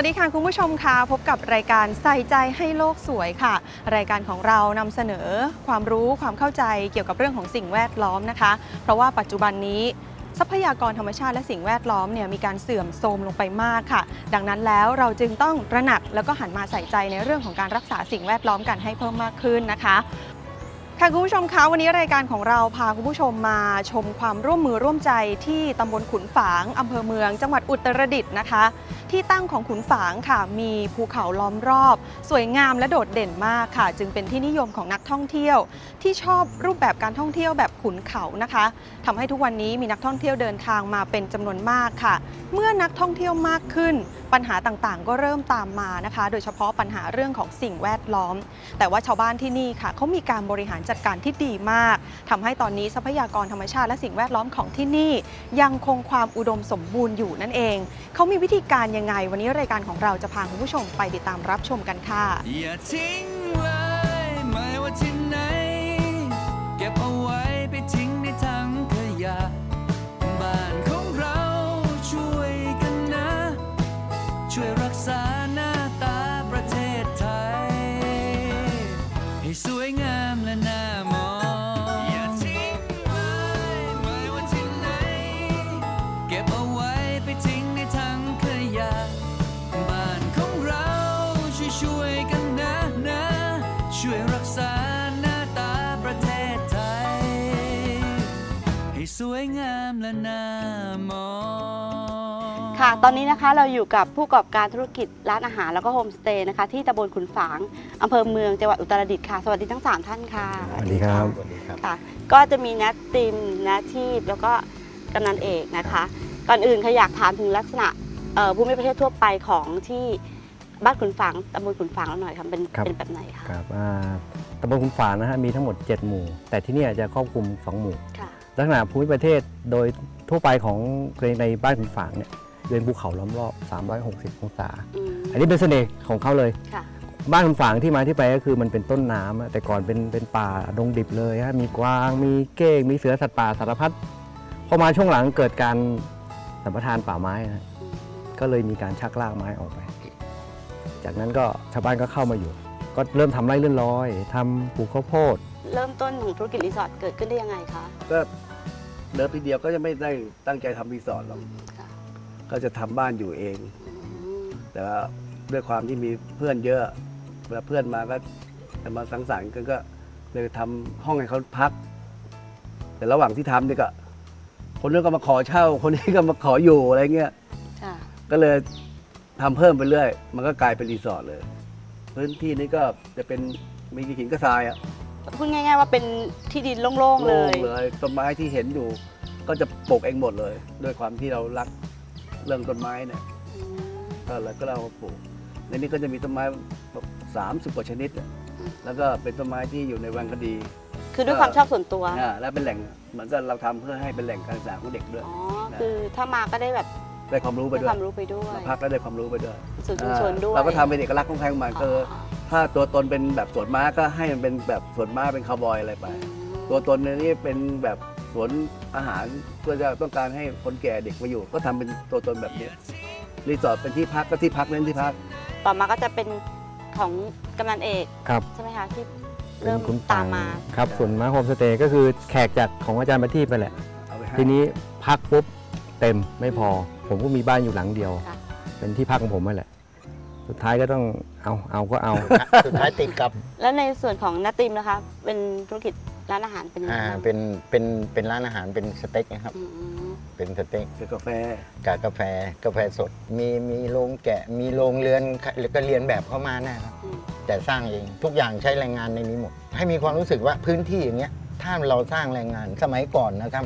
วัสดีค่ะคุณผู้ชมค่ะพบกับรายการใส่ใจให้โลกสวยค่ะ รายการของเรานำเสนอความรู้ความเข้าใจเกี่ยวกับเรื่องของสิ่งแวดล้อมนะคะ เพราะว่าปัจจุบันนี้ทรัพยากรธรรมชาติและสิ่งแวดล้อมเนี่ยมีการเสื่อมโทรมลงไปมากค่ะ ดังนั้นแล้วเราจึงต้องตระหนักแล้วก็หันมาใส่ใจในเรื่องของการรักษาสิ่งแวดล้อมกันให้เพิ่มมากขึ้นนะคะ ค่ะคุณผู้ชมคะวันนี้รายการของเราพาคุณผู้ชมมาชมความร่วมมือร่วมใจที่ตำบลขุนฝางอำเภอเมือง จังหวัดอุตรดิตถ์นะคะ ที่ตั้งของขุนฝางค่ะ มีภูเขาล้อมรอบ สวยงามและโดดเด่นมากค่ะ จึงเป็นที่นิยมของนักท่องเที่ยว ที่ชอบรูปแบบการท่องเที่ยวแบบขุนเขานะคะทำให้ทุกวันนี้มีนักท่องเที่ยวเดินทางมาเป็นจำนวนมากค่ะ เมื่อนักท่องเที่ยวมากขึ้น ปัญหาต่างๆ ก็เริ่มตามมานะคะ โดยเฉพาะปัญหาเรื่องของสิ่งแวดล้อม แต่ว่าชาวบ้านที่นี่ค่ะเขามีการบริหารจัดการที่ดีมากทำให้ตอนนี้ทรัพยากรธรรมชาติและสิ่งแวดล้อมของที่นี่ ยังคงความอุดมสมบูรณ์อยู่นั่นเอง เขามีวิธีการยังไง วันนี้รายการของเราจะพาคุณผู้ชมไปติดตามรับชมกันค่ะ และน่ามองค่ะ ตอนนี้นะคะเราอยู่กับผู้ประกอบการธุรกิจร้านอาหารแล้วก็โฮมสเตย์นะคะที่ตำบลขุนฝางอำเภอเมืองจังหวัดอุตรดิตถ์ค่ะ สวัสดีทั้ง 3 ท่านค่ะสวัสดีครับค่ะ ก็จะมีนัดติมนัดทีพแล้วก็กำนันเอกนะคะ ก่อนอื่นค่ะอยากถามถึงลักษณะเอ่อภูมิประเทศทั่วไปของที่บ้านขุนฝางตำบลขุนฝางแล้วหน่อยค่ะเป็นครับ เป็นแบบไหนคะครับอ่าตำบลคุมฝางนะฮะมีทั้งหมด 7 หมู่ แต่ที่เนี่ยจะครอบคลุม 2 หมู่ ค่ะ ลักษณะภูมิประเทศโดยทั่วไปของในบ้านคุมฝางเนี่ยเป็นภูเขาล้อมรอบ 360 องศาอืมอันนี้เป็นเสน่ห์ของเขาเลยค่ะบ้านคุมฝางที่มาที่ไปก็คือมันเป็นต้นน้ำอะแต่ก่อนเป็นเป็นป่าดงดิบเลยฮะมีกวางมีเก้ง มีเสือสัตว์ป่าสารพัดพอมาช่วงหลังเกิดการสัมปทานป่าไม้นะฮะอืมก็เลยมีการชักลากไม้ออกไป จากนั้นก็ชาวบ้านก็เข้ามาอยู่ ก็เริ่มทำไร่เลื่อนลอยทำปลูกข้าวโพด เริ่มต้นของธุรกิจรีสอร์ทเกิดขึ้นได้ยังไงคะก็ เดิมทีเดียวก็จะไม่ได้ตั้งใจทำรีสอร์ทหรอกค่ะก็จะทำบ้านอยู่เอง อืมแต่ว่าด้วยความที่มีเพื่อนเยอะเวลาเพื่อนมาก็จะมาสังสรรค์กันก็เลยทำห้องให้เขาพัก แต่ระหว่างที่ทำเนี่ยก็ คนนู้นก็มาขอเช่า คนนี้ก็มาขออยู่อะไรเงี้ย ค่ะก็เลยทำเพิ่มไปเรื่อย มันก็กลายเป็นรีสอร์ทเลย พื้นที่นี้ก็จะเป็นมีหินกระทรายอะ พูดง่าย ๆ ว่าเป็นที่ดินโล่งๆเลโล่ยงเลยต้นไม้ที่เห็นอยู่ ก็จะปลูกเองหมดเลย ด้วยความที่เรารักเรื่องต้นไม้เนี่ยอืมก็เลยก็เรามาปลูกในนี้ก็จะมีต้นไม้สามสิบกว่าชนิดอะแล้วก็เป็นต้นไม้ที่อยู่ในวังคดีคือด้วยความชอบส่วนตัวอ่าและเป็นแหล่งเหมือนกับเราทำเพื่อให้เป็นแหล่งการศึกษาของเด็กด้วยอ๋อคือถ้ามาก็ได้แบบได้ความรู้ไปได้ด้วควายมรู้ไปด้วยมาพักแล้วได้ความรู้ไปด้วยส่วนชุมชนด้วยอ่าเราก็ทำเป็นเอกลักษณ์ของใครของมันคือ ถ้าตัวตนเป็นแบบสวนม้าก็ให้มันเป็นแบบสวนม้าเป็นคาวบอยอะไรไป ตัวตนในนี้เป็นแบบสวนอาหารเพื่อจะต้องการให้คนแก่เด็กมาอยู่ ก็ทำเป็นตัวตนแบบนี้รีสอร์ทเป็นที่พักก็ที่พักเน้นที่พัก ต่อมาก็จะเป็นของกำนันเอกครับใช่ไหมคะที่เป็เริ่นมคุณตามมาครับส่วนมาโฮมสเตย์ก็คือแขกจากของอาจารย์ประทีปไปแหละเอาไปให้ทีนี้พักปุ๊บเต็มไม่พอ ผมก็มีบ้านอยู่หลังเดียวค่ะเป็นที่พักของผมนั่นแหละ สุดท้ายก็ต้องเอาเอาก็เอา สุดท้ายติดกับแล้วในส่วนของนาติมนะคะ เป็นธุรกิจร้านอาหารเป็นยังไงอ่าบ้างเป็นเป็นเป็นร้านอาหารเป็นสเต็กนะครับ อืมเป็นสเต็กคือกาแฟกับกาแฟกาแฟสด มีมีโรงแกะ มีโรงเรือนแล้วก็เรียนแบบเข้ามานะครับ อืมแต่สร้างเองทุกอย่างใช้แรงงานในนี้หมด ให้มีความรู้สึกว่าพื้นที่อย่างเงี้ยถ้าเราสร้างแรงงานสมัยก่อนนะครับ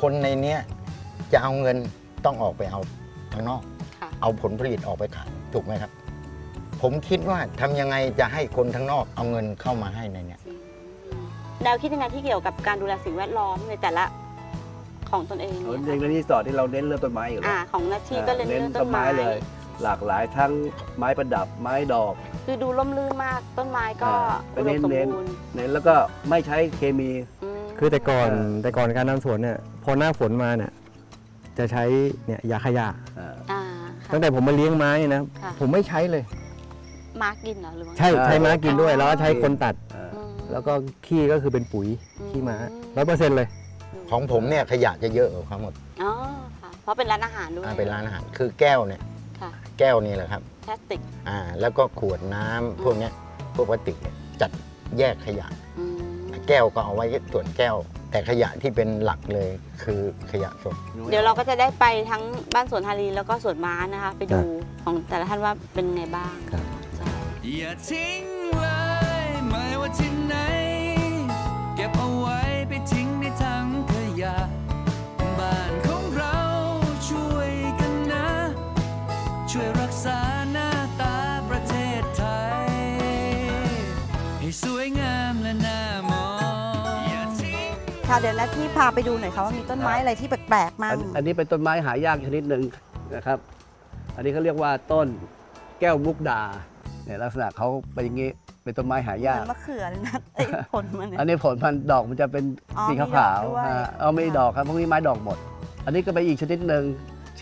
คนในเนี้ยจะเอาเงินต้องออกไปเอาข้างนอก ค่ะเอาผลผลิตออกไปขายถูกไหมครับ ผมคิดว่าทำยังไงจะให้คนทั้างนอกเอาเงินเข้ามาให้ในเนี้ยแนวคิดยังไงที่เกี่ยวกับการดูแลสิ่งแวดล้อมในแต่ละของตนเองเออเนี่ยในรีสอร์ทที่เราเน้นเรื่องต้นไม้อยู่แล้วอ่าของนาทีก็เลยเน้นเรื่องต้ต้นนไม้ไม้เลย หลากหลายทั้งไม้ประดับไม้ดอก คือดูร่มรื่นมากต้นไม้ก็อ่าไปอุดเน้มนสมเน้นบูรณ์เน้นแล้วก็ไม่ใช้เคมีมคือแต่ก่อนเออแต่ก่อนการทำสวนเนี่ยพอหน้าฝนมาเนี่ยจะใช้เนี่ยยาขยะอ่าอ่าค่ะตั้งแต่ผมมาเลี้ยงไม้นะค่ะผมไม่ใช้เลย มาร์กกินเหรอหรือว่าใช่ใช่ ใช้ม้ากินด้วย แล้วก็ใช้คนตัด อ่าอืม แล้วก็ขี้ก็คือเป็นปุ๋ยอืม ขี้ม้าร้อยเปอร์เซ็นต์เลย ของผมเนี่ยขยะจะเยอะกว่าเขาหมดอ๋อค่ะ เพราะเป็นร้านอาหารด้วยอ่าเป็นร้านอาหารคือแก้วเนี่ยค่ะแก้วนี่แหละครับพลาสติก อ่าแล้วก็ขวดน้ำพวกเนี้ยพวกพลาสติกเนี่ยจัดแยกขยะ อืมแก้วก็เอาไว้ส่วนแก้ว แต่ขยะที่เป็นหลักเลยคือขยะสด เดี๋ยวเราก็จะได้ไปทั้งบ้านสวนฮารีแล้วก็สวนม้านะคะ ไปดูของแต่ละท่านว่าเป็นไงบ้าง ครับใช่ อย่าทิ้งเลย ไม่ว่าที่ไหน เก็บเอาไว้ไปทิ้งในถังขยะ บ้านของเราช่วยกันนะ ช่วยรักษาหน้าตาประเทศไทย ให้สวยงามและน่ามองอย่าทิ้ง ค่ะเดี๋ยวนาที่พาไปดูหน่อยค่ะว่ามีต้นไม้อะไรที่แปลกๆมั่อังนอันนี้เป็นต้นไม้หายากชนิดหนึ่งนะครับ อันนี้เขาเรียกว่าต้นแก้วมุกดา เนี่ยลักษณะเขาเป็นอย่างนี้เป็นต้นไม้หายากเหมือนมะเขือเลยนะไอ้ผลมันเนี่ย อันนี้ผลพันธุ์ดอกมันจะเป็นอ๋อสีมีขาวดอกด้วยๆอ่าเอาไม่ดอกครับพวกนี้ไม้ดอกหมด อันนี้ก็เป็นอีกชนิดหนึ่ง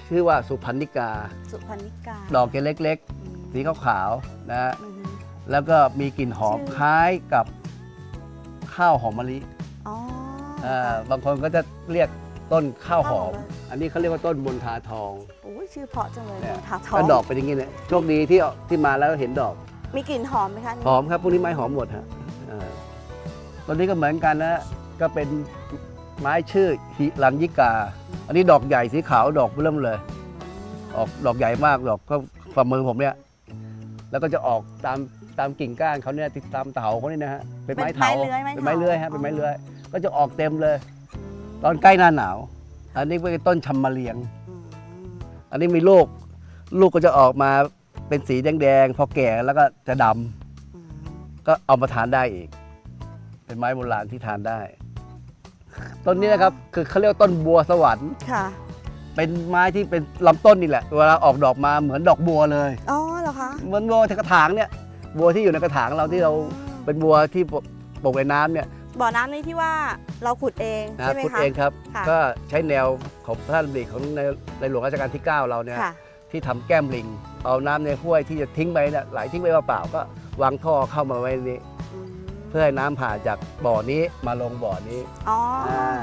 ชื่อว่าสุพรรณิกา สุพรรณิกาดอกจะเล็กอืมๆสีขาวๆนะฮะอืมแล้วก็มีกลิ่นหอมชื่อคล้ายกับข้าวหอมมะลิอ๋ออ่าค่ะบางคนก็จะเรียก ต้นข้าวหอมข้าวหอม อันนี้เขาเรียกว่าต้นบนทาทองโอ้ยชื่อเพราะจังเลยเนี่ยทาทองก็ดอกเป็นอย่างนี้เนี่ยโชคดีที่ที่มาแล้วเห็นดอก มีกลิ่นหอมไหมคะหอมครับพวกนี้ไม้หอมหมดฮะอ่าต้นนี้ก็เหมือนกันนะก็เป็นไม้ชื่อหิรัญญิกา อันนี้ดอกใหญ่สีขาวดอกเริ่มเลย ออกดอกใหญ่มากดอกก็ฝ่ามือผมเนี่ย แล้วก็จะออกตามตามกิ่งก้านเขาเนี่ยติดตามเถาเขานี่นะฮะเป็นไม้เถาเป็นไม้เลื้อยฮะเป็นไม้เลื้อยก็จะออกเต็มเลย ตอนใกล้หน้าหนาว อันนี้เป็นต้นชำมะเลียงอืมอันนี้มีลูก ลูกก็จะออกมาเป็นสีแดงๆ พอแก่แล้วก็จะดำอืมก็เอามาทานได้อีก เป็นไม้โบราณที่ทานได้ ต้นนี้นะครับคือเขาเรียกว่าต้นบัวสวรรค์ ค่ะ เป็นไม้ที่เป็นลำต้นนี่แหละ เวลาออกดอกมาเหมือนดอกบัวเลย อ๋อเหรอคะ เหมือนบัวที่กระถางเนี่ย บัวที่อยู่ในกระถางเราที่เราเป็นบัวที่ปลูกในน้ำเนี่ย บ่อน้ำนี่ที่ว่าเราขุดเองนะใช่ไหมพูดคะเองครับ ค่ะ ก็ใช้แนวของพระราชดำริของในในหลวงรัชกาลที่ 9 เราเนี่ยค่ะ ที่ทำแก้มลิง เอาน้ำในห้วยที่จะทิ้งไปเนี่ยไหลทิ้งไปเปล่าๆก็วางท่อเข้ามาไว้ในนี้อืมเพื่อให้น้ำผ่านจากบ่อนี้มาลงบ่อนี้อ๋อออ่า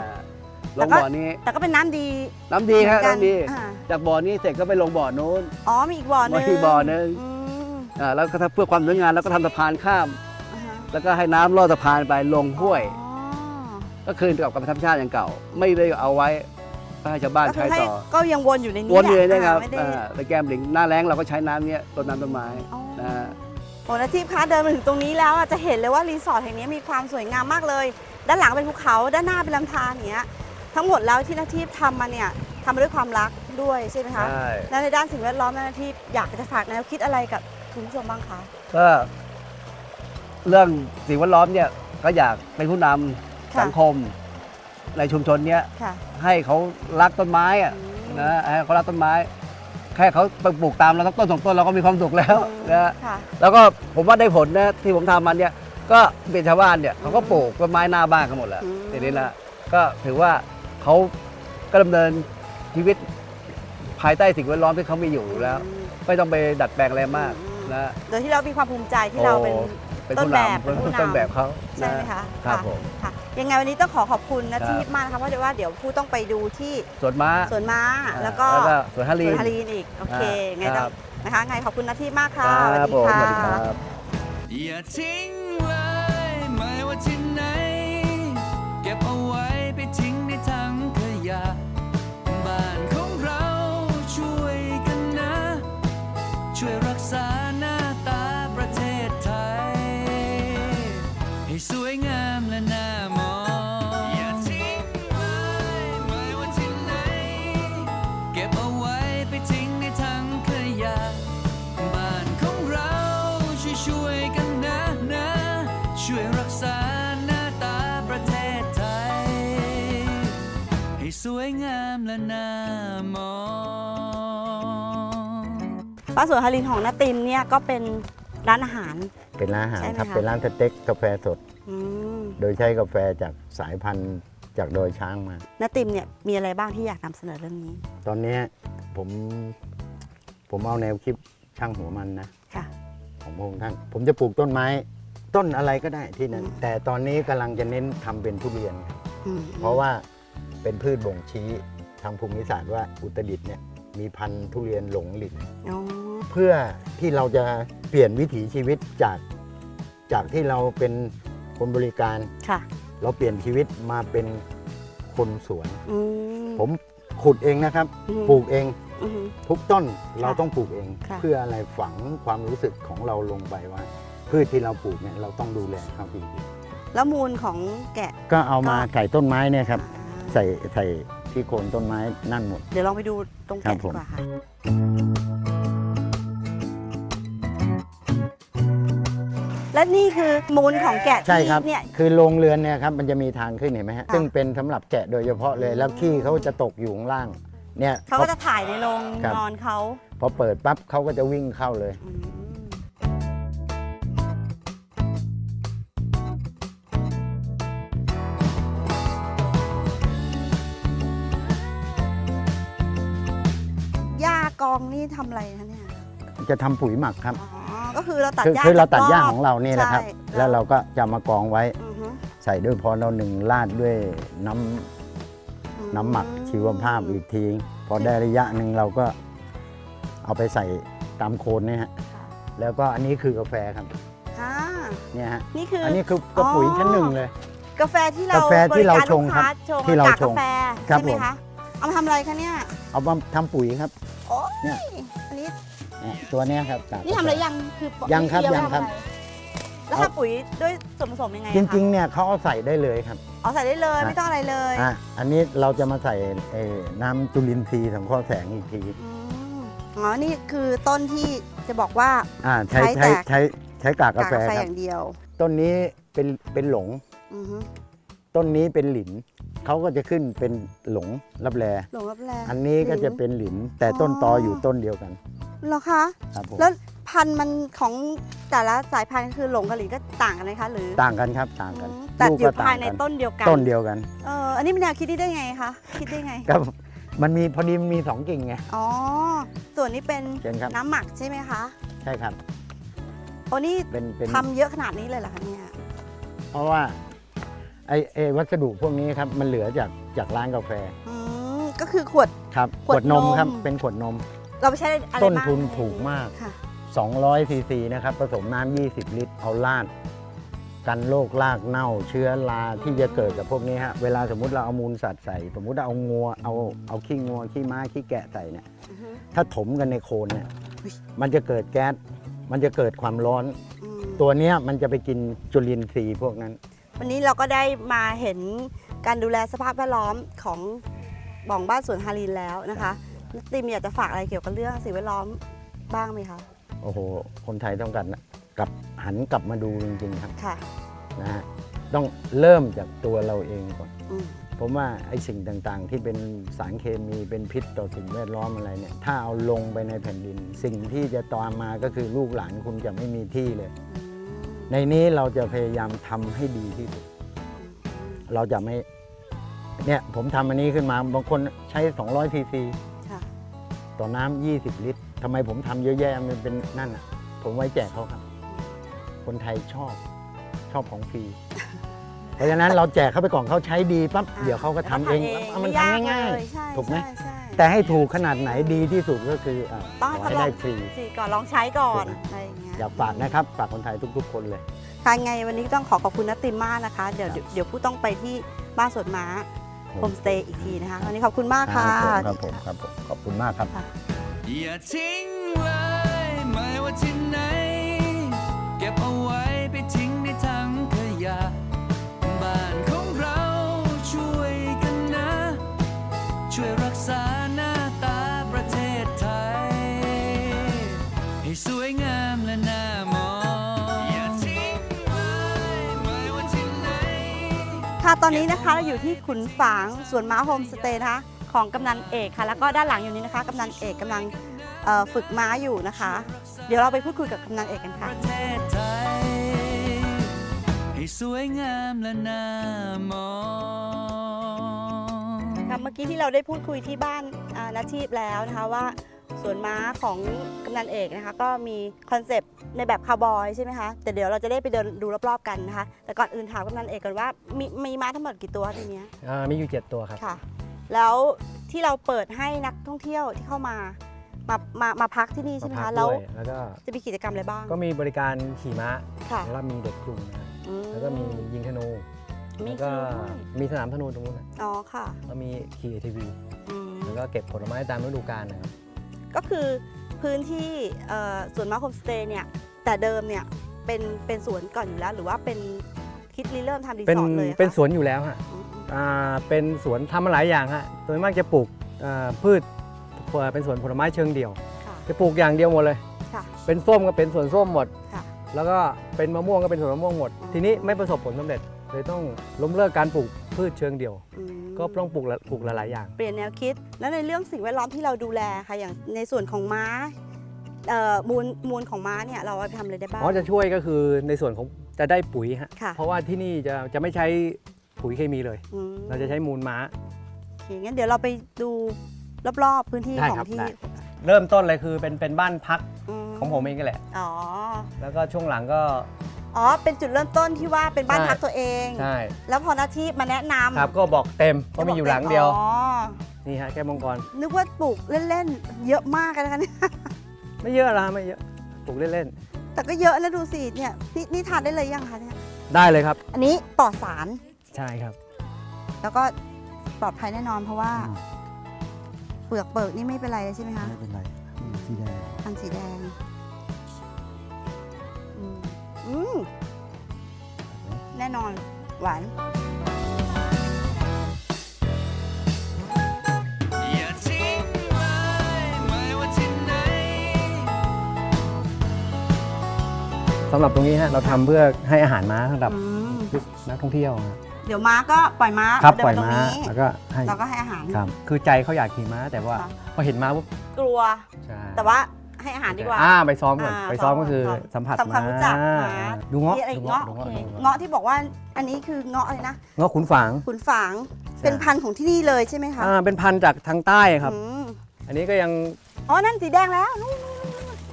ลแต่งก็ บ่อนี้แต่ก็เป็นน้ำดีน้ำดีครับเหมือกัน้ำดี อ่าจากบ่อนี้เสร็จก็ไปลงบ่อนู้น อ๋อมีอีกบ่อหนึงมีอีกบ่อหนึ่ง อืมอ่าแล้วก็ถ้าเพื่อความสวยงามแล้วก็ทำสะพานข้ามอ่าฮะ แล้วก็ให้น้ำลอดสะพานไปลงห้วย อ๋อก็คืนกลับกับธรรมชาติอย่างเก่า ไม่ได้เอาไว้ให้ชาวบ้านก็คืใช้อให้ต่อก็ยังวนอยู่ในนี้วนอยู่แหละเนี่ยครับอ่าไม่ได้อ่าไปแก้มลิงหน้าแรงเราก็ใช้น้ำเนี้ยต้นน้ำต้นไม้อ๋อนะฮะ โอ้นาทีพคะเดินมาถึงตรงนี้แล้วอะจะเห็นเลยว่ารีสอร์ทแห่งนี้มีความสวยงามมากเลย ด้านหลังเป็นภูเขาด้านหน้าเป็นลำธารอย่างเงี้ยทั้งหมดแล้วที่นาทีทำมาเนี่ยทำมาด้วยความรักด้วยใช่ไหมคะใช่และในด้านสิ่งแวดล้อมนาทีอยากจะฝากแนวคิดอะไรกับคุณผู้ชมบ้างคะ ก็ เรื่องสิ่งแวดล้อมเนี่ยก็อยากเป็นผู้นำค่ะ สังคมในชุมชนเนี้ยค่ะให้เขารักต้นไม้อะอืมนะให้เขารักต้นไม้ แค่เขาไปปลูกตามเราสักต้นสองต้นเราก็มีความสุขแล้วนะค่ะ แล้วก็ผมว่าได้ผลนะที่ผมทำมันเนี่ยก็เป็นชาวบ้านเนี่ยเขาก็ปลูกต้นไม้หน้าบ้านกันหมดแล้วอืม ทีนี้นะก็ถือว่าเขาก็ดำเนินชีวิตภายใต้สิ่งแวดล้อมที่เขามีอยู่แล้ว ไม่ต้องไปดัดแปลงอะไรมากนะ โดยที่เรามีความภูมิใจที่เราเป็นโอ้ เป็นต้นผู้แบบนำเป็นผู้นำต้นแบบเขาใช่ไหมคะครับะผมค่ะยังไงวันนี้ต้องขอขอบคุณนะครับทีมากนะคะเพราะเดี๋ยวว่าเดี๋ยวผู้ต้องไปดูที่สวนม้าสวนม้าอ่าแล้วก็สวนฮารีสวนนฮารีนอีกโอเคอ่าไงต้องครับนะคะไงขอบคุณนาทีมากคค่ะรับผมสวัสดีคค่ะรับอย่าทิ้งเลยไม่ว่าที่ไหนเก็บเอาไว้ไปทิ้งในถังขยะบ้านของเราช่วยกันนะ ช่วยรักษา และน่ามองป้าสวนฮารินของนาตินเนี่ยก็เป็นร้านอาหาร เป็นร้านอาหารใช่ไหมครับ คะ เป็นร้านสเต็กกาแฟสด อืมโดยใช้กาแฟจากสายพันธุ์จากดอยช้างมา นาตินเนี่ยมีอะไรบ้างที่อยากนำเสนอเรื่องนี้ตอนเนี้ยผมผมเอาแนวคิดช่างหัวมันนะ ค่ะ ของพระองค์ท่าน ผมจะปลูกต้นไม้ ต้นอะไรก็ได้ที่นั้น อืม แต่ตอนนี้กำลังจะเน้นทำเป็นทุเรียนครับอืมเพราะว่าเป็นพืชบ่งชี้ ทางภูมิศาสตร์ว่าอุตรดิตถ์เนี่ยมีพันธุ์ทุเรียนหลงหลินอ๋อเพื่อที่เราจะเปลี่ยนวิถีชีวิตจากจากที่เราเป็นคนบริการ ค่ะ เราเปลี่ยนชีวิตมาเป็นคนสวน อืม ผมขุดเองนะครับ อืม ปลูกเอง อืม ทุกต้นเราค่ะต้องปลูกเอง ค่ะ เพื่ออะไรฝังความรู้สึกของเราลงไปว่าพืชที่เราปลูกเนี่ยเราต้องดูแลเขาดีแล้วมูลของแกะก็เอามาก็ใส่ต้นไม้เนี่ยครับ อ่าใส่ใส่ ที่โคนต้นไม้นั่นหมด เดี๋ยวลองไปดูตรงครัแกะบดีผมกว่าค่ะและนี่คือมูลของแกะใช่ที่ครับเนี่ย คือโรงเรือนเนี่ยครับมันจะมีทางขึ้นเห็นไหมฮะ ค่ะ ซึ่งเป็นสำหรับแกะโดยเฉพาะเลย แล้วขี้เขาจะตกอยู่ข้างล่าง เนี่ย เขาก็จะถ่ายในโรงครับ นอนเขาพอเปิดปั๊บเขาก็จะวิ่งเข้าเลย อืม องนี่ทำอะไรคะเนี่ย จะทำปุ๋ยหมักครับ อ๋อ ก็คือเราตัดคือหญ้าคือเราตัดจกหญ้าบของเรานี่แหละครับ ใช่แล้วเราก็จะมากองไว้อือฮึใส่ด้วยพอเราหนึ่งราดด้วยน้ำอืน้ำหมักชีวภาพอีกทีพอได้ระยะหนึ่งเราก็เอาไปใส่ตามโคนเนี่ยฮะค่ะแล้วก็อันนี้คือกาแฟครับอ่าเนี่ยฮะนี่คืออั อันนี้คือกระปุ๋ยชั้นหนึ่งเลย กาแฟที่เรากาแฟที่เราบกชงครับลูกชงที่เรากกชงกาแฟครับใช่ไหมผม คะเอามาทำอะไรคะเนี่ยเอามาทำปุ๋ยครับ โอ้ยเนี่ย อันนี้เนี่ยตัวเนี้ยครับกาก นี่ทำอะไรยังคือยังครับเคี้วยังครับ แล้วทำปุ๋ยด้วยส่วนผสมยังไงจอะคะริง ๆ เนี่ยเขาเอาใส่ได้เลยครับเอาใส่ได้เลยอะไม่ต้องอะไรเลยอะ อันนี้เราจะมาใส่เอ่อน้ำจุลินทรีย์สังเคราะห์แสงอีกที อืมอ๋อนี่คือต้นที่จะบอกว่า อ่า ใช้ใช้ใช้แต่ใช้ใช้กากกาแฟกากาแฟคอรับย่างเดียวต้นนี้เป็นเป็นหลง อือฮึ ต้นนี้เป็นหลินเขาก็จะขึ้นเป็นหลงรับแลหลงรับแลอันนี้ก็จะเป็นหลินแต่ต้นตออยู่ต้นเดียวกันเหรอคะครับผมแล้วพันธุ์มันของแต่ละสายพันธุ์คือหลงกับหลินก็ต่างกันไหมคะหรือต่างกันครับต่างกันอืมแต่ลูกอยู่ก็ต่ภางยในกันต้นเดียวกันต้นเดียวกันเอออันนี้เป็นแนวคิดที่ได้ไงคะคิดได้ไงก็มันมีพอดีมันมีสองกิ่งไงอ๋อส่วนนี้เป็นเช่นครับน้ำหมักใช่ไหมคะใช่ครับ โอ้นี่เป็นเป็นทำเยอะขนาดนี้เลยเหรอคะเนี่ยเพราะว่า ไอไอวัสดุพวกนี้ครับมันเหลือจากจากร้านกาแฟอืมก็คือขวด ครับขวดนมนม ครับเป็นขวดนม เราไปใช้อะไรบ้างต้นทุนถูกมาก ค่ะ 200ซีซีนะครับผสมน้ำ20 ลิตรเอาลาดกันโรครากเน่า เชื้อราที่จะเกิดกับพวกนี้ฮะเวลาสมมุติเราเอามูลสัตว์ใส่ สมมุติเราเอางัวเอาเอาขี้งัวขี้ม้าขี้แกะใส่เนี่ยอือฮึ ถ้าถมกันในโคนเนี่ยอุ๊ยมันจะเกิดแก๊สมันจะเกิดความร้อน อืมตัวเนี้ยมันจะไปกินจุลินทรีย์พวกนั้น วันนี้เราก็ได้มาเห็นการดูแลสภาพแวดล้อมของบ่องบ้านสวนฮารินแล้วนะคะนักติมอยากจะฝากอะไรเกี่ยวกับเรื่องสิ่งแวดล้อมบ้างไหมคะ โอ้โห คนไทยต้องกันนะกลับหันกลับมาดูจริงๆครับค่ะนะฮะต้องเริ่มจากตัวเราเองก่อน อืมผมว่าไอ้สิ่งต่างๆ ที่เป็นสารเคมีเป็นพิษต่อสิ่งแวดล้อมอะไรเนี่ยถ้าเอาลงไปในแผ่นดิน สิ่งที่จะตามมาก็คือลูกหลานคุณจะไม่มีที่เลย อืม ในนี้เราจะพยายามทำให้ดีที่สุด เราจะไม่เนี่ยผมทำอันนี้ขึ้นมาบางคนใช้ 200ซีซีค่ะต่อน้ำ20 ลิตรทำไมผมทำเยอะแยะมันเป็นนั่นอะ ผมไว้แจกเขาครับ คนไทยชอบชอบของฟรีเพราะฉะนั้นเราแจกเขาไปก่อนเขาใช้ดีปั๊บอ่าเดี๋ยวเขาก็ทำเองแล้วเอามันไยกทำง่ายเลใช่ถูกไหมใช่ใช่แต่ให้ถูกขนาดไหนดีที่สุดก็คืออะต้องให้ขอเขาลอได้งฟรีสิก่อนลองใช้ก่อนถูกไหมอะไรอย่างเงี้ย อยากฝากนะครับ ฝากคนไทยทุก ๆ คนเลย ค่ะไงวันนี้ต้องขอขอบคุณนัตติมมากนะคะ เดี๋ยวครับเดี๋ยวผู้ต้องไปที่บ้านสวนม้าโฮมสเตย์อีกทีนะคะ วันนี้ขอบคุณมากค่ะ ครับผมครับผมขอบคุณมากครับ อย่าทิ้งเลยไม่ว่าที่ไหน เก็บเอาไว้ไปทิ้งใน ค่ะตอนนี้นะคะเราอยู่ที่ขุนฝางสวนม้าโฮมสเตย์นะคะของกำนันเอกค่ะ แล้วก็ด้านหลังอยู่นี้นะคะกำนันเอกกำลังเอ่อฝึกม้าอยู่นะคะ เดี๋ยวเราไปพูดคุยกับกำนันเอกกันปค่ะระเทศไทยให้สวยงามและน่ามองค่ะเมื่อกี้ที่เราได้พูดคุยที่บ้านอ่านาทีพแล้วนะคะว่า สวนม้าของกำนันเอกนะคะ ก็มีคอนเซปต์ในแบบคาวบอยใช่ไหมคะแต่เดี๋ยวเราจะได้ไปเดินดูรอบๆกันนะคะ แต่ก่อนอื่นถามกำนันเอกก่อนว่ามีมีม้าทั้งหมดกี่ตัวทีเนี้ยอ่ามีอยู่ 7 ตัวครับ ค่ะ แล้วที่เราเปิดให้นักท่องเที่ยวที่เข้ามามามามาพักที่นี่ใช่ไหมมาพัคะกแล้วด้วยแล้วก็จะมีกิจกรรมอะไรบ้างก็มีบริการขี่ม้าค่ะแล้วมีเด็กกลุ่มนะอืมแล้วก็มียิงธนูมีแล้วก็ธนูด้วยมีสนามธนูตรงนู้นนะอ๋อค่ะแล้วมีขี่ ATV อืมแล้วก็เก็บผลไม้ตามฤดูกาลนะครับ ก็คือพื้นที่เอ่อสวนม้าโฮมสเตย์เนี่ยแต่เดิมเนี่ยเป็นเป็นสวนก่อนอยู่แล้ว หรือว่าเป็นคิดริเริ่มทำรีเป็นสอร์ทเลยอะคะเป็นสวนอยู่แล้วฮะอืมอ่าเป็นสวนทำมาหลายอย่างฮะโดยมากจะปลูกอ่าพืชเป็นสวนผลไม้เชิงเดี่ยว ค่ะจะปลูกอย่างเดียวหมดเลย ค่ะ เป็นส้มก็เป็นสวนส้มหมด ค่ะแล้วก็เป็นมะม่วงก็เป็นสวนมะม่วงหมดอ๋อทีนี้ไม่ประสบผลสำเร็จ เลยต้องล้มเลิกการปลูกพืชเชิงเดี่ยว อืมก็ต้องปลูกละปลูกหลายๆอย่าง เปลี่ยนแนวคิด แล้วในเรื่องสิ่งแวดล้อมที่เราดูแลค่ะอย่างในส่วนของม้าเอ่อมูลมูลของม้าเนี่ยเราเอาไปทำอะไรได้บ้าง อ๋อจะช่วยก็คือในส่วนของจะได้ปุ๋ยฮะ ค่ะ เพราะว่าที่นี่จะจะไม่ใช้ปุ๋ยเคมีเลย อืมเราจะใช้มูลม้า โอเคงั้นเดี๋ยวเราไปดูรอบๆพื้นที่ได้ของครับที่ได้ เริ่มต้นเลยคือเป็นเป็นบ้านพักมของผมเองก็แหละ อ๋อ แล้วก็ช่วงหลังก็ อ๋อ เป็นจุดเริ่มต้นที่ว่าเป็นบ้านใช่พักตัวเอง ใช่ แล้วพอนาทีมาแนะนำครับก็บอกเต็มก็มีอยู่หลังเดียว อ๋อ นี่ฮะแก้วมังกร นึกว่าปลูกเล่นๆ เยอะมากเลยนะคะเนี่ยไม่เยอะละไม่เยอะปลูกเล่นแต่ก็เยอะนะดูสิเนี่ยนี่นี่ทานได้เลยยังคะเนี่ย ๆ ได้เลยครับ อันนี้ปลอดสาร ใช่ครับ แล้วก็ปลอดภัยแน่นอนเพราะว่าอืมเปลือกเปิกนี่ไม่เป็นไรเลยใช่ไหมคะ ไม่เป็นไรที่แดงอันสีแดงอืม อืมแน่นอน หวาน อย่าทิ้งเลยไม่ว่าที่ไหน สำหรับตรงนี้ฮะเราทำเพื่อให้อาหารม้าสำหรับอืม นักท่องเที่ยวฮะเดี๋ยวม้าก็ปล่อยม้าครับเดินปล่อยตรงม้านี้แล้วก็ให้เราก็ให้อาหาร ครับคือใจเขาอยากขี่ม้าแต่ว่าค่ะ พอเห็นม้าปุ๊บกลัว ใช่แต่ว่า ให้อาหารดีกว่า อ่าไปซ้อมก่อนอ่าไปซ้อมซ้อมก็คือก่อนสัมผัสทำความรู้จักม้าอ่ดูเงาะมีอะไรอีดูกเงาะเงาะ ดูโอเคเงาะดูเงาะที่บอกว่าอันนี้คือเงาะอะไรนะเงาะขุนฝาง ขุนฝางเป็นพันธุ์ของที่นี่เลยใช่ไหมคะอ่าเป็นพันธุ์จากทางใต้ครับ อืมอันนี้ก็ยังอ๋อนั่นสีแดงแล้วนู่น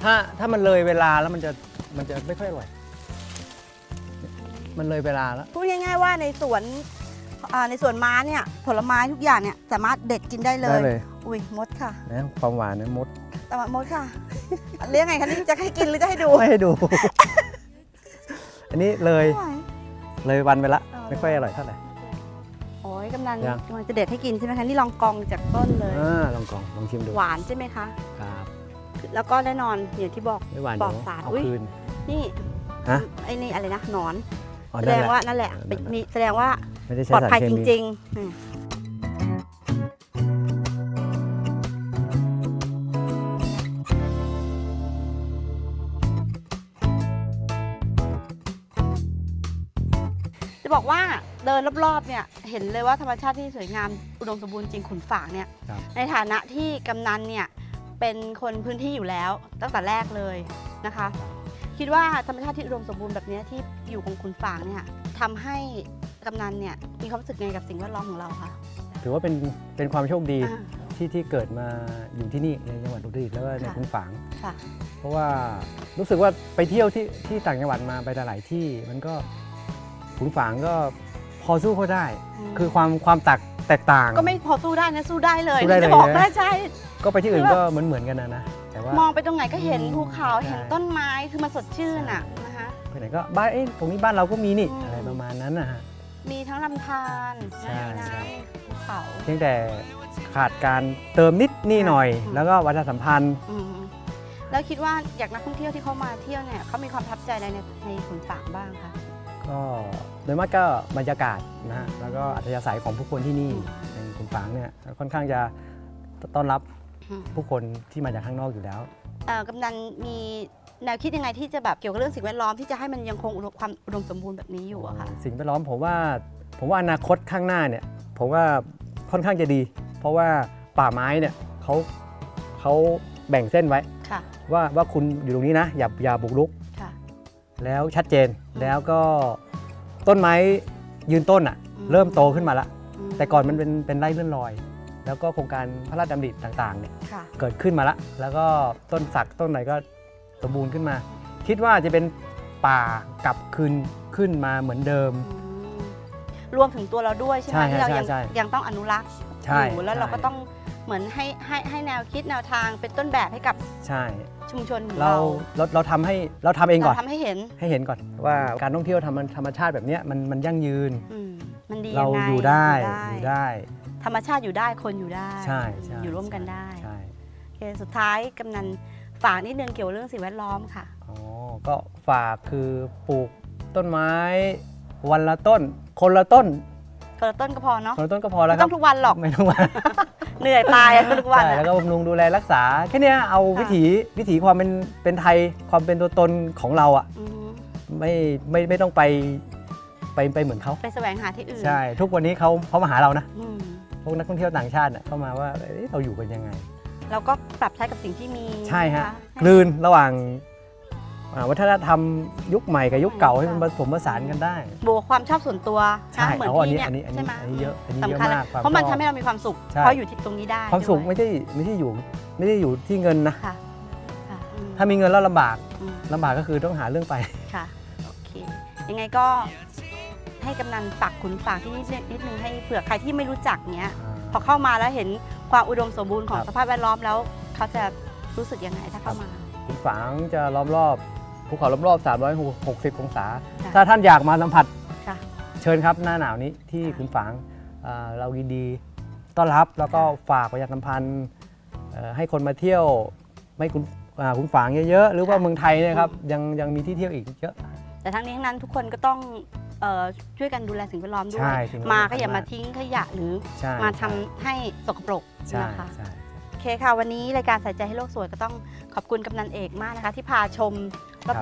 ถ้าถ้ามันเลยเวลาแล้วมันจะมันจะไม่ค่อยอร่อย มันเลยเวลาแล้ว พูดง่ายๆว่าในสวนอ่าในสวนม้าเนี่ยผลไม้ทุกอย่างเนี่ยสามารถเด็ดกินได้เลได้ยเลยอุ้ยมดค่ะนะความหวานนะมด แต่ว่ามดค่ะ เลี้ยงไงคะนี่จะให้กินหรือจะให้ดูไม่ให้ดู อันนี้เลยไม่ไหวเลยวันไปละเออไม่ค่อยอร่อยเท่าไหร่ โอ้ยกำลังยัง กำลังจะเด็ดให้กินใช่ไหมคะนี่ลองกองจากต้นเลย อ่าลองกล่องลองชิมดูหวานใช่ไหมคะ ครับแล้วก็แน่นอนอย่างที่บอก ไม่หวานปลอเดี๋ดยวสารเอาอุ๊ย คืน นี่ฮะ ไอ้นี่อะไรนะหนอนอ๋อแสนั่ดนงแหละ ว่านั่นแหละนั่นแหละนี่แสดงว่าไม่ได้ใช้ปลอดสารภัยเคจมีริงๆอืม จะบอกว่าเดินรอบๆเนี่ยเห็นเลยว่าธรรมชาติที่สวยงามอุดมสมบูรณ์จริงขุนฝางเนี่ยครับในฐานะที่กำนันเนี่ยเป็นคนพื้นที่อยู่แล้วตั้งแต่แรกเลยนะคะ คิดว่าธรรมชาติที่อุดมสมบูรณ์แบบเนี้ยที่อยู่ของขุนฝางเนี่ยทำให้กำนันเนี่ยมีความรู้สึกไงกับสิ่งแวดล้อมของเราคะถือว่าเป็นเป็นความโชคดีอ่า ที่ที่เกิดมาอยู่ที่นี่ในจังหวัดอุตรดิตถ์แล้วก็ในค่ะ คุ้งฝาง ค่ะ เพราะว่ารู้สึกว่าไปเที่ยวที่ที่ต่างจังหวัดมาไปหลายที่ มันก็ ขุนฝางก็พอสู้เขาได้อืมคือความความแตกแตกต่าง ก็ไม่พอสู้ได้นะสู้ได้เลยสู้ได้เลยจะบอกนะ ได้ใช่ ก็ไปที่อื่นคือแบบก็เหมือนเหมือนๆกันนะนะแต่ว่ามองไปตรงไหนก็เห็นภูเขาใช่เห็นต้นไม้คือมันสดชื่นอะนะคะ ไปไหนก็บ้านเอ้ยตรงนี้บ้านเราก็มีนี่อืม อะไรประมาณนั้นนะฮะ มีทั้งลำธารใช่มีใช่ น้ำภูเขา เพียงแต่ขาดการเติมนิดนี่หน่อย อืม แล้วก็วัฒนสัมพันธ์ อืมแล้วคิดว่าอยากนักท่องเที่ยวที่เขามาเที่ยวเนี่ยเขามีความประทับใจอะไรในในขุนฝางบ้างคะ ก็โดยมากก็บรรยากาศนะฮะแล้วก็อัธยาศัยของผู้คนที่นี่ในคุณฝางเนี่ยค่อนข้างจะต้อนรับอืมผู้คนที่มาจากข้างนอกอยู่แล้วเอ่อกำนันมีแนวคิดยังไงที่จะแบบเกี่ยวกับเรื่องสิ่งแวดล้อมที่จะให้มันยังคงอุดมความอุดมสมบูรณ์แบบนี้อยู่อะค่ะสิ่งแวดล้อมผมว่าผมว่าอนาคตข้างหน้าเนี่ยผมว่าค่อนข้างจะดี เพราะว่าป่าไม้เนี่ยเขาเขาแบ่งเส้นไว้ค่ะว่าว่าคุณอยู่ตรงนี้นะอย่าอย่าบุกรุกค่ะ แล้วชัดเจนแล้วก็ต้นไม้ยืนต้นอะอืมเริ่มโตขึ้นมาละอืมแต่ก่อนมันเป็นเป็นไร่เลื่อนลอย แล้วก็โครงการพระราชดำริต่างๆเนี่ยค่ะเกิดขึ้นมาละ แล้วก็ต้นสักต้นไหนก็สมบูรณ์ขึ้นมา คิดว่าจะเป็นป่ากลับคืนขึ้นมาเหมือนเดิมอืมรวมถึงตัวเราด้วยใช่ไหมใช่ที่เราใช่ยังใช่ยังต้องอนุรักษ์ใช่อยู่แล้วเราใช่ก็ต้องเหมือนให้ให้ให้แนวคิดแนวทางเป็นต้นแบบให้กับใช่ ชุมชนของเราเราเราเราทำให้เราทำเองก่อน เราทำให้เห็นให้เห็นก่อนว่าการท่องเที่ยวธรรมธรรมชาติแบบเนี้ยมันมันยั่งยืน อืมมันดีเรายังไงอยู่ได้ออยู่ยู่ได้ ได้ ธรรมชาติอยู่ได้คนอยู่ได้ ใช่ใช่อยู่ร่วมกันได้ใช่โอเคสุดท้ายกำนันฝากนิดนึงเกี่ยวกับเรื่องสิ่งแวดล้อมค่ะ อ๋อก็ฝากคือปลูกต้นไม้ วันละต้น คนละต้น คนละต้นก็พอเนาะคนละต้นก็พอแล้วไม่คต้รัอบงทุกวันหรอก ไม่ต้องว่า เหนื่อยตายอะทุกวันใช่อะ แล้วก็บำรุงดูแลรักษาแค่เนี้ยเอาค่ะ วิถีวิถีความเป็นเป็นไทยความเป็นตัวตนของเราอะอืมไม่ไม่ไม่ต้องไปไปไปเหมือนเขาไปแสวงหาที่อื่นใช่ ทุกวันนี้เขาเขามาหาเรานะอืมพวกนักท่องเที่ยวต่างชาติน่ะเข้ามาว่าเอ๊ะเราอยู่กันยังไง เราก็ปรับใช้กับสิ่งที่มีใช่ฮะนค กลืนระหว่างอ่า วัฒนธรรมยุคใหม่กับยุคเก่าให้มันผสมผสานกันได้ บวกความชอบส่วนตัวนะใช่เหมือนเอาอันพี่นี้เนี่ยอันนี้อันนี้ใช่ไหมอันนี้เยอะอันนี้เยอะสำคัญมากความเพราะมันชอบทำให้เรามีความสุขใช่เพราะอยู่ที่ตรงนี้ได้ ความสุขด้วยไม่ใช่ไม่ใช่อยู่ไม่ได้อยู่ที่เงินนะค่ะค่ะอืมถ้ามีเงินแล้วลำบากอืมลำบากก็คือต้องหาเรื่องไปค่ะโอเคยังไงก็ให้กำนันฝากขุนฝากที่นี่นิดนึงให้เผื่อใครที่ไม่รู้จักเนี้ยพอเข้ามาแล้วเห็นความอุดมสมบูรณ์ของครับสภาพแวดล้อมแล้ว เขาจะรู้สึกยังไงถ้าเข้ามาคุณฝางจะล้อมรอบ ภูเขาล้อมรอบ 360 องศา ค่ะถ้าท่านอยากมาสัมผัสค่ะ เชิญครับหน้าหนาวนี้ที่ค่ะคุณฝางอ่าเรายินดีต้อนรับแล้วก็ฝากประชาสัมพันธ์เอ่อให้คนมาเที่ยวไม่คุณอ่าคุณฝางเยอะๆหรือว่าเมืองไทยเนะครับยังยังมีที่เที่ยวอีกเยอะ แต่ทั้งนี้ทั้งนั้นทุกคนก็ต้องเอ่อช่วยกันดูแลสิ่งแวดล้อมด้วใช่ย สิ่งแวดล้อมมาก็อย่าสำคัญมาทิ้งขยะหรือใช่มาทำให้สกปรกใช่นะคะ ใช่โอ เคค่ะ วันนี้รายการใส่ใจให้โลกสวยก็ต้องขอบคุณกำนันเอกมากนะคะ ที่พาชม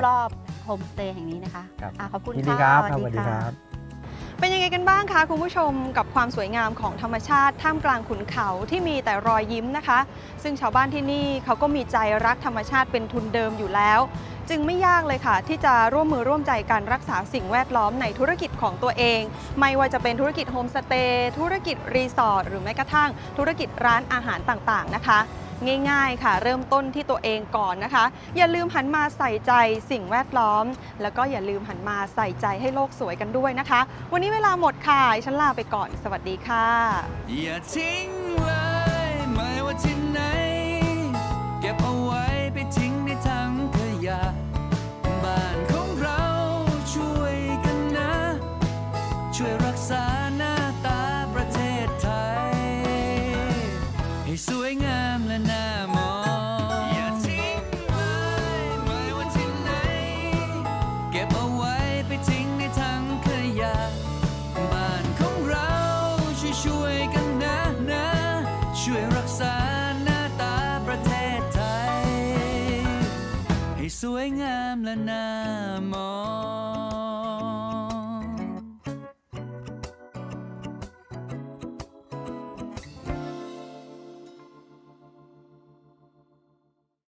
รอบๆโฮมสเตย์แห่งนี้นะคะครับ อะขอบคุณยินดีค่ะครับครับสวัสดีครับ เป็นยังไงกันบ้างคะคุณผู้ชมกับความสวยงามของธรรมชาติท่ามกลางขุนเขาที่มีแต่รอยยิ้มนะคะ ซึ่งชาวบ้านที่นี่เขาก็มีใจรักธรรมชาติเป็นทุนเดิมอยู่แล้ว จึงไม่ยากเลยค่ะ ที่จะร่วมมือร่วมใจกันรักษาสิ่งแวดล้อมในธุรกิจของตัวเอง ไม่ว่าจะเป็นธุรกิจโฮมสเตย์ธุรกิจรีสอร์ทหรือแม้กระทั่งธุรกิจร้านอาหารต่างๆนะคะ ง่ายๆ ค่ะ เริ่มต้นที่ตัวเองก่อนนะคะ อย่าลืมหันมาใส่ใจสิ่งแวดล้อม แล้วก็อย่าลืมหันมาใส่ใจให้โลกสวยกันด้วยนะคะ วันนี้เวลาหมดค่ะฉันลาไปก่อน สวัสดีค่ะ อย่าทิ้งเลยไม่ว่าที่ไหนเก็บเอาไว้ สวยงามและน่า